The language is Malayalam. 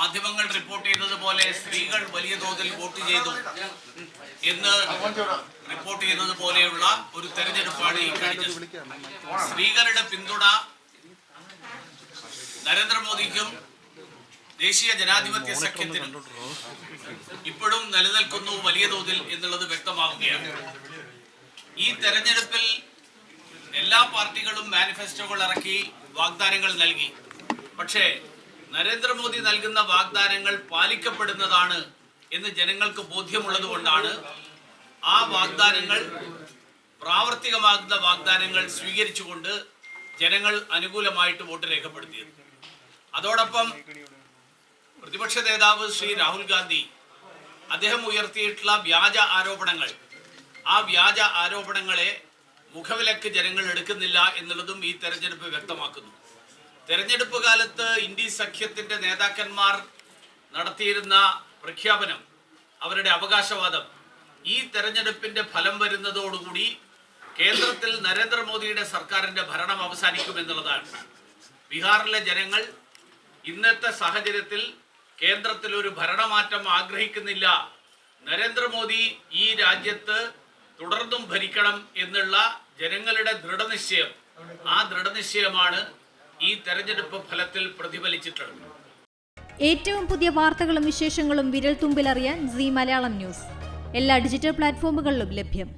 മാധ്യമങ്ങൾ റിപ്പോർട്ട് ചെയ്തതുപോലെ സ്ത്രീകൾ വലിയ തോതിൽ വോട്ട് ചെയ്തു. എന്ന് റിപ്പോർട്ട് ചെയ്യുന്നത് പോലെയുള്ള ഒരു തെരഞ്ഞെടുപ്പാണ് ഈ കഴിഞ്ഞത് സ്ത്രീകളുടെ പിന്തുണ. നരേന്ദ്രമോദിക്കും ദേശീയ ജനാധിപത്യ സഖ്യത്തിനും ഇപ്പോഴും നിലനിൽക്കുന്നു വലിയ തോതിൽ എന്നുള്ളത് വ്യക്തമാവുകയാണ്. ഈ തെരഞ്ഞെടുപ്പിൽ എല്ലാ പാർട്ടികളും മാനിഫെസ്റ്റോകൾ ഇറക്കി വാഗ്ദാനങ്ങൾ നൽകി. പക്ഷേ നരേന്ദ്രമോദി നൽകുന്ന വാഗ്ദാനങ്ങൾ പാലിക്കപ്പെടുന്നതാണ് എന്ന് ജനങ്ങൾക്ക് ബോധ്യമുള്ളത് കൊണ്ടാണ് ആ വാഗ്ദാനങ്ങൾ പ്രാവർത്തികമാകുന്ന വാഗ്ദാനങ്ങൾ സ്വീകരിച്ചുകൊണ്ട് ജനങ്ങൾ അനുകൂലമായിട്ട് വോട്ട് രേഖപ്പെടുത്തിയത്. അതോടൊപ്പം പ്രതിപക്ഷ നേതാവ് ശ്രീ രാഹുൽ ഗാന്ധി അദ്ദേഹം ഉയർത്തിയിട്ടുള്ള വ്യാജ ആരോപണങ്ങൾ. ആ വ്യാജ ആരോപണങ്ങളെ മുഖവിലക്ക് ജനങ്ങൾ എടുക്കുന്നില്ല എന്നുള്ളതും ഈ തെരഞ്ഞെടുപ്പ് വ്യക്തമാക്കുന്നു. തെരഞ്ഞെടുപ്പ് കാലത്ത് ഇന്ത്യ സഖ്യത്തിന്റെ നേതാക്കന്മാർ നടത്തിയിരുന്ന പ്രഖ്യാപനം അവരുടെ അവകാശവാദം ഈ തെരഞ്ഞെടുപ്പിന്റെ ഫലം വരുന്നതോടുകൂടി കേന്ദ്രത്തിൽ നരേന്ദ്രമോദിയുടെ സർക്കാരിന്റെ ഭരണം അവസാനിക്കുമെന്നുള്ളതാണ്. ബീഹാറിലെ ജനങ്ങൾ ഇന്നത്തെ സാഹചര്യത്തിൽ കേന്ദ്രത്തിൽ ഒരു ഭരണമാറ്റം ആഗ്രഹിക്കുന്നില്ല. നരേന്ദ്രമോദി ഈ രാജ്യത്ത് തുടർന്നും ഭരിക്കണം എന്നുള്ള ജനങ്ങളുടെ ദൃഢനിശ്ചയം. ആ ദൃഢനിശ്ചയമാണ് ഈ തെരഞ്ഞെടുപ്പ് ഫലത്തിൽ പ്രതിഫലിച്ചിട്ടുണ്ട്. ഏറ്റവും പുതിയ വാർത്തകളും വിശേഷങ്ങളും വിരൽ തുമ്പിലറിയാൻ സി മലയാളം ന്യൂസ്. എല്ലാ ഡിജിറ്റൽ പ്ലാറ്റ്ഫോമുകളിലും ലഭ്യം.